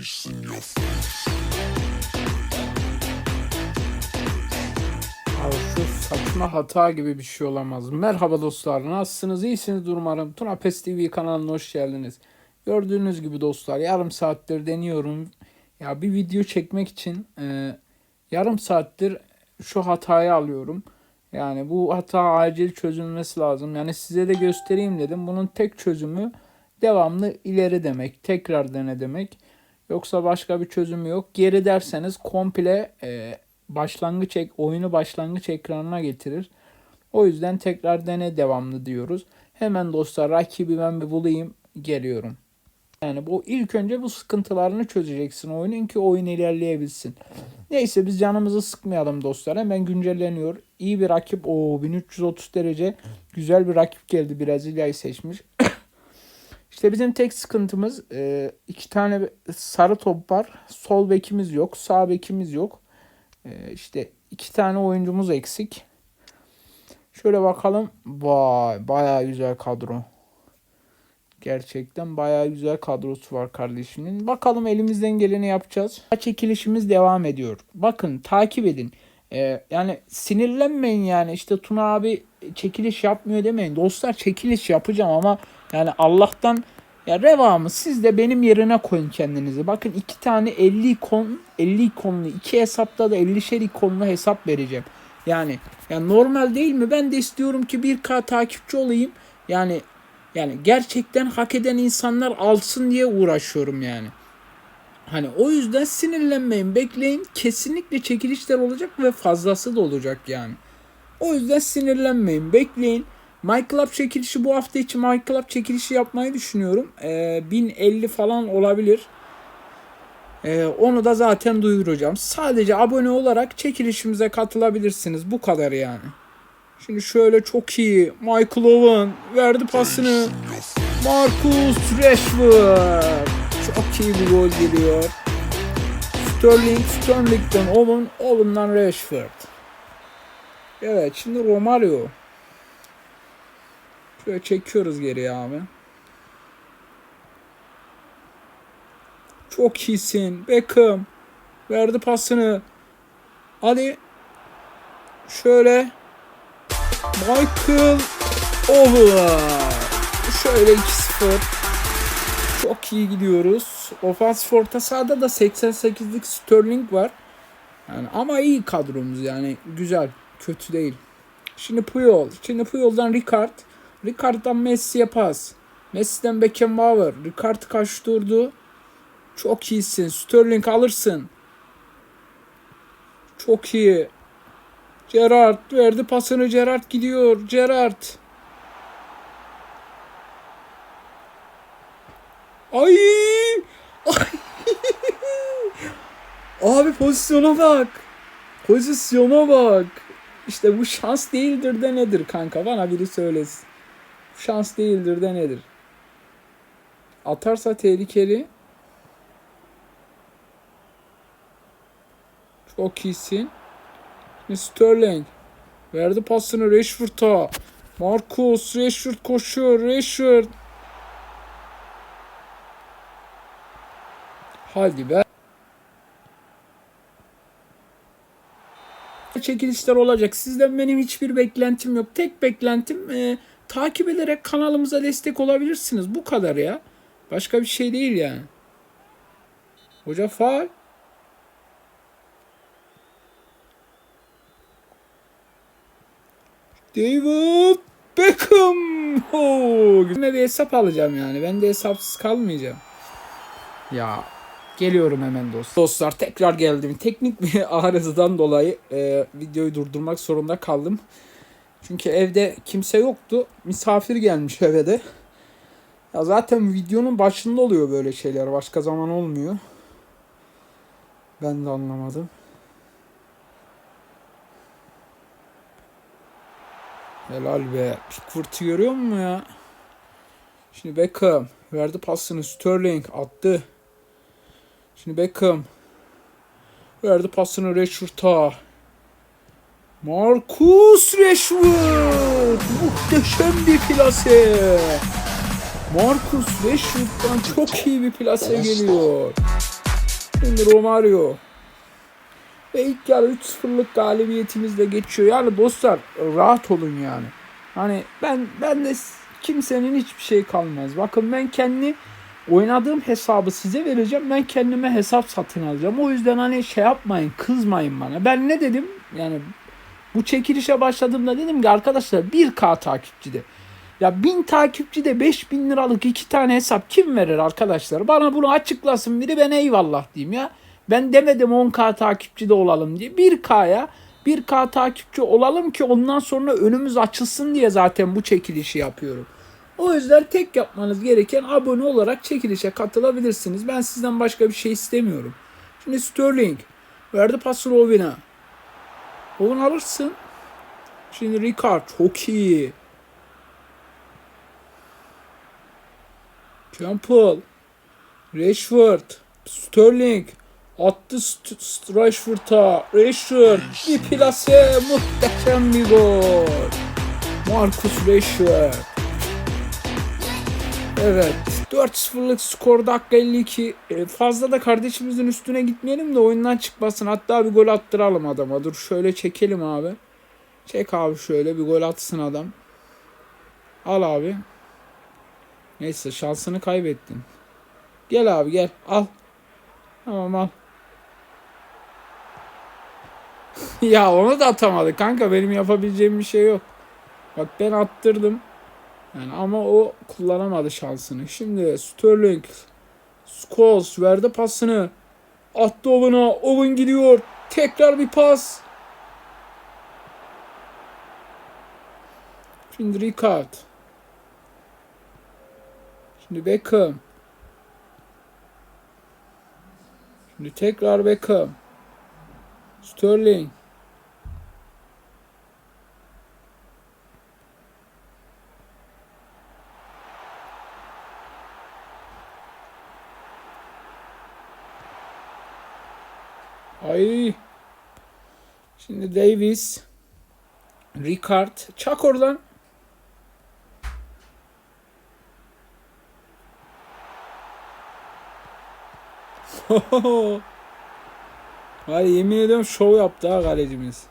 face in your face. Şu saçma hata gibi bir şey olamaz. Merhaba dostlar. Nasılsınız? İyisiniz umarım. Tuna Pes TV kanalına hoş geldiniz. Gördüğünüz gibi dostlar yarım saattir deniyorum. Ya bir video çekmek için e, yarım saattir şu hatayı alıyorum. Yani bu hata acil çözülmesi lazım. Yani size de göstereyim dedim. Bunun tek çözümü devamlı ileri demek. Tekrar dene demek. Yoksa başka bir çözümü yok. Geri derseniz komple e, başlangıç oyunu başlangıç ekranına getirir. O yüzden tekrar dene devamlı diyoruz. Hemen dostlar rakibi ben bir bulayım geliyorum. Yani bu ilk önce bu sıkıntılarını çözeceksin oyunun ki oyun ilerleyebilsin. Neyse biz canımızı sıkmayalım dostlar. Hemen güncelleniyor. İyi bir rakip. O 1330 derece. Güzel bir rakip geldi. Brezilya'yı seçmiş. İşte bizim tek sıkıntımız e, iki tane sarı top var. Sol bekimiz yok. Sağ bekimiz yok. E, işte iki tane oyuncumuz eksik. Şöyle bakalım. Vay bayağı güzel kadro. Gerçekten bayağı güzel kadrosu var kardeşimin. Bakalım elimizden geleni yapacağız. Çekilişimiz devam ediyor. Bakın takip edin. Ee, yani sinirlenmeyin yani işte Tuna abi çekiliş yapmıyor demeyin. Dostlar çekiliş yapacağım ama yani Allah'tan ya revamı siz de benim yerine koyun kendinizi. Bakın iki tane 50 ikon 50 ikonlu iki hesapta da 50'şer ikonlu hesap vereceğim. Yani yani normal değil mi? Ben de istiyorum ki 1K takipçi olayım. Yani yani gerçekten hak eden insanlar alsın diye uğraşıyorum yani. Hani o yüzden sinirlenmeyin, bekleyin. Kesinlikle çekilişler olacak ve fazlası da olacak yani. O yüzden sinirlenmeyin, bekleyin. My Club çekilişi bu hafta için My Club çekilişi yapmayı düşünüyorum. Ee, 1050 falan olabilir. Ee, onu da zaten duyuracağım. Sadece abone olarak çekilişimize katılabilirsiniz. Bu kadar yani. Şimdi şöyle çok iyi. Michael Owen verdi pasını. Marcus Rashford. Çok iyi bir gol geliyor. Sterling, Sterling'den Owen, Owen'dan Rashford. Evet şimdi Romario. Şöyle çekiyoruz geriye abi. Çok iyisin. Beckham. Verdi pasını. Hadi. Şöyle. Michael Owen. Şöyle 2-0. Çok iyi gidiyoruz. Ofans orta sahada da 88'lik Sterling var. Yani ama iyi kadromuz yani güzel. Kötü değil. Şimdi Puyol. Şimdi Puyol'dan Ricard. Ricard'dan Messi'ye pas. Messi'den Beckenbauer. Ricard kaçtırdı. Çok iyisin. Sterling alırsın. Çok iyi. Gerard verdi pasını. Gerard gidiyor. Gerard. Ay! Ay! Abi pozisyona bak. Pozisyona bak. İşte bu şans değildir de nedir kanka? Bana biri söylesin. Şans değildir de nedir? Atarsa tehlikeli. Çok iyisin. Şimdi Sterling. Verdi pasını Rashford'a. Marcus Rashford koşuyor. Rashford. Hadi be. Çekilişler olacak. Sizden benim hiçbir beklentim yok. Tek beklentim e, takip ederek kanalımıza destek olabilirsiniz. Bu kadar ya. Başka bir şey değil yani. Hoca faal. David Beckham. Oh, yine bir hesap alacağım yani. Ben de hesapsız kalmayacağım. Ya geliyorum hemen dost. Dostlar tekrar geldim. Teknik bir arızadan dolayı e, videoyu durdurmak zorunda kaldım. Çünkü evde kimse yoktu. Misafir gelmiş eve de. Ya zaten videonun başında oluyor böyle şeyler. Başka zaman olmuyor. Ben de anlamadım. Helal be. Pickford'u görüyor musun ya? Şimdi Beckham verdi pasını. Sterling attı. Şimdi Beckham verdi pasını Rashford'a. Marcus Rashford muhteşem bir plase. Marcus Rashford'dan çok iyi bir plase geliyor. Şimdi Romario. Ve ilk yarı 3-0'lık galibiyetimizle geçiyor. Yani dostlar rahat olun yani. Hani ben ben de kimsenin hiçbir şey kalmaz. Bakın ben kendi oynadığım hesabı size vereceğim. Ben kendime hesap satın alacağım. O yüzden hani şey yapmayın, kızmayın bana. Ben ne dedim? Yani bu çekilişe başladığımda dedim ki arkadaşlar 1K takipçide. Ya 1000 takipçide 5000 liralık iki tane hesap kim verir arkadaşlar? Bana bunu açıklasın biri ben eyvallah diyeyim ya. Ben demedim 10K takipçide olalım diye. 1K'ya 1K takipçi olalım ki ondan sonra önümüz açılsın diye zaten bu çekilişi yapıyorum. O yüzden tek yapmanız gereken abone olarak çekilişe katılabilirsiniz. Ben sizden başka bir şey istemiyorum. Şimdi Sterling verdi pası Robin'a. Robin alırsın. Şimdi Ricard çok iyi. Campbell. Rashford. Sterling. Attı Rashford'a. Rashford. Bir plase. Muhteşem bir gol. Marcus Rashford. Evet. 4-0'lık skor dakika 52. E, fazla da kardeşimizin üstüne gitmeyelim de oyundan çıkmasın. Hatta bir gol attıralım adama. Dur şöyle çekelim abi. Çek abi şöyle bir gol atsın adam. Al abi. Neyse şansını kaybettin. Gel abi gel al. Tamam al. ya onu da atamadı kanka benim yapabileceğim bir şey yok. Bak ben attırdım. Yani ama o kullanamadı şansını. Şimdi Sterling Scholes verdi pasını. Attı Owen'a. Owen gidiyor. Tekrar bir pas. Şimdi Ricard. Şimdi Beckham. Şimdi tekrar Beckham. Sterling. Ay. Şimdi Davis. Ricard. Çak oradan. Ay yemin ediyorum şov yaptı ha kalecimiz.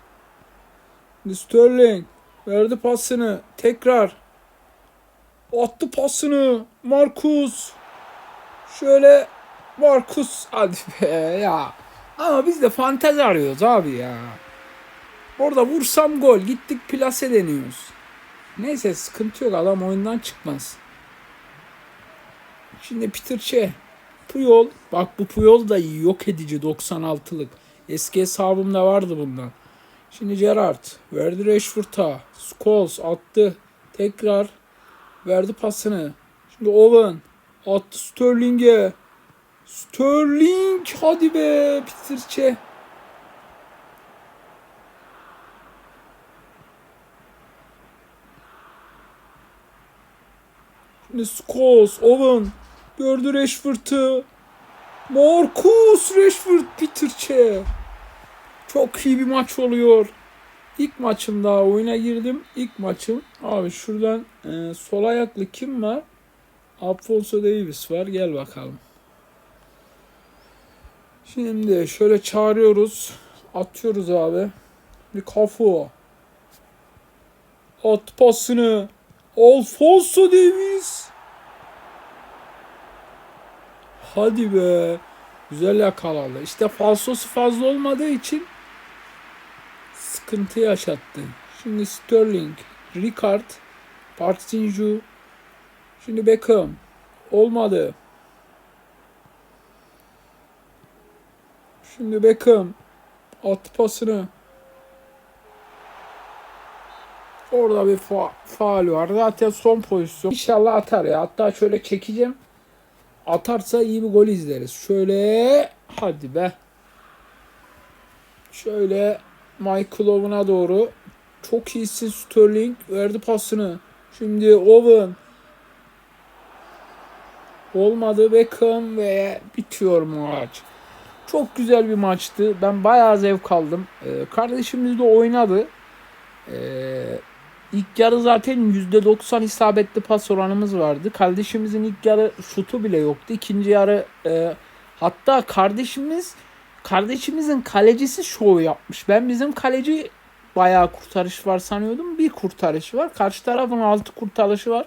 Sterling verdi pasını. Tekrar. Attı pasını. Marcus. Şöyle Marcus hadi be ya. Ama biz de fantezi arıyoruz abi ya. Orada vursam gol. Gittik plase deniyoruz. Neyse sıkıntı yok. Adam oyundan çıkmaz. Şimdi Peter Çe. Puyol. Bak bu Puyol da. Yok edici 96'lık. Eski hesabımda vardı bundan. Şimdi Gerrard. Verdi Rashford'a. Scholes attı. Tekrar. Verdi pasını. Şimdi Owen. Attı Sterling'e. Sterling hadi be Peter Çe. Şimdi Scholes, Owen gördü Rashford'ı. Marcus Rashford Peter Çe. Çok iyi bir maç oluyor. İlk maçım daha oyuna girdim. İlk maçım. Abi şuradan e, sol ayaklı kim var? Alfonso Davis var. Gel bakalım. Şimdi şöyle çağırıyoruz. Atıyoruz abi. Bir kafu. At pasını. Alfonso Davis. Hadi be. Güzel yakaladı. İşte falsosu fazla olmadığı için sıkıntı yaşattı. Şimdi Sterling, Ricard, Park şimdi Beckham. Olmadı. Şimdi Beckham attı pasını. Orada bir fa faal var. Zaten son pozisyon. İnşallah atar ya. Hatta şöyle çekeceğim. Atarsa iyi bir gol izleriz. Şöyle hadi be. Şöyle Michael Owen'a doğru. Çok iyisin Sterling. Verdi pasını. Şimdi Owen. Olmadı Beckham ve bitiyor maç. Çok güzel bir maçtı. Ben bayağı zevk aldım. Ee, kardeşimiz de oynadı. Ee, ilk yarı zaten %90 isabetli pas oranımız vardı. Kardeşimizin ilk yarı şutu bile yoktu. İkinci yarı e, Hatta kardeşimiz kardeşimizin kalecisi şov yapmış. Ben bizim kaleci bayağı kurtarış var sanıyordum. Bir kurtarış var. Karşı tarafın 6 kurtarışı var.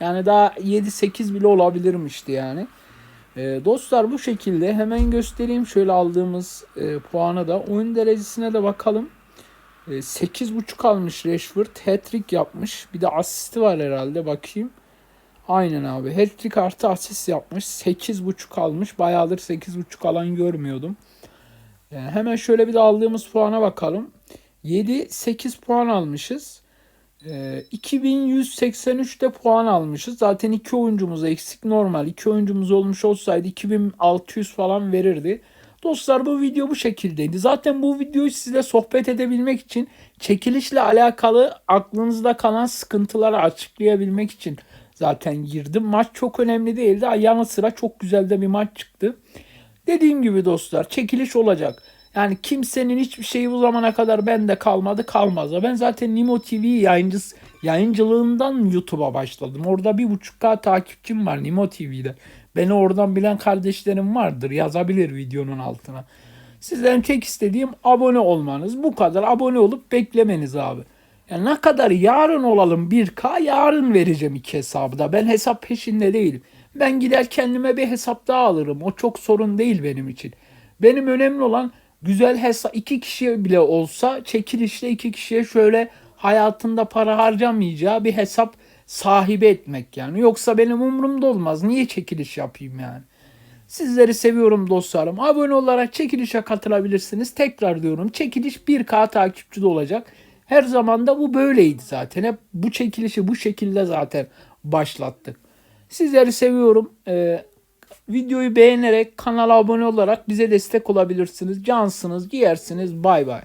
Yani daha 7-8 bile olabilirmişti yani. Ee, dostlar bu şekilde hemen göstereyim şöyle aldığımız e, puanı da. Oyun derecesine de bakalım. E, 8.5 almış Rashford. Hat-trick yapmış. Bir de asisti var herhalde bakayım. Aynen abi. Hat-trick artı asist yapmış. 8.5 almış. Bayağıdır 8.5 alan görmüyordum. Yani hemen şöyle bir de aldığımız puana bakalım. 7-8 puan almışız. Ee, 2183'te puan almışız. Zaten iki oyuncumuz eksik normal. İki oyuncumuz olmuş olsaydı 2600 falan verirdi. Dostlar bu video bu şekildeydi. Zaten bu videoyu sizle sohbet edebilmek için çekilişle alakalı aklınızda kalan sıkıntıları açıklayabilmek için zaten girdim. Maç çok önemli değildi. Yanı sıra çok güzel de bir maç çıktı. Dediğim gibi dostlar çekiliş olacak. Yani kimsenin hiçbir şeyi bu zamana kadar bende kalmadı kalmaz. Ben zaten Nimo TV yayıncısı, yayıncılığından YouTube'a başladım. Orada bir buçuk K takipçim var Nimo TV'de. Beni oradan bilen kardeşlerim vardır. Yazabilir videonun altına. Sizden tek istediğim abone olmanız. Bu kadar abone olup beklemeniz abi. Yani ne kadar yarın olalım 1K yarın vereceğim iki hesabı da. Ben hesap peşinde değilim. Ben gider kendime bir hesap daha alırım. O çok sorun değil benim için. Benim önemli olan güzel hesap iki kişiye bile olsa çekilişle iki kişiye şöyle hayatında para harcamayacağı bir hesap sahibi etmek yani. Yoksa benim umurumda olmaz. Niye çekiliş yapayım yani? Sizleri seviyorum dostlarım. Abone olarak çekilişe katılabilirsiniz. Tekrar diyorum çekiliş 1K takipçi de olacak. Her zaman da bu böyleydi zaten. Hep bu çekilişi bu şekilde zaten başlattık. Sizleri seviyorum. Ee, videoyu beğenerek kanala abone olarak bize destek olabilirsiniz. Cansınız, giyersiniz. Bay bay.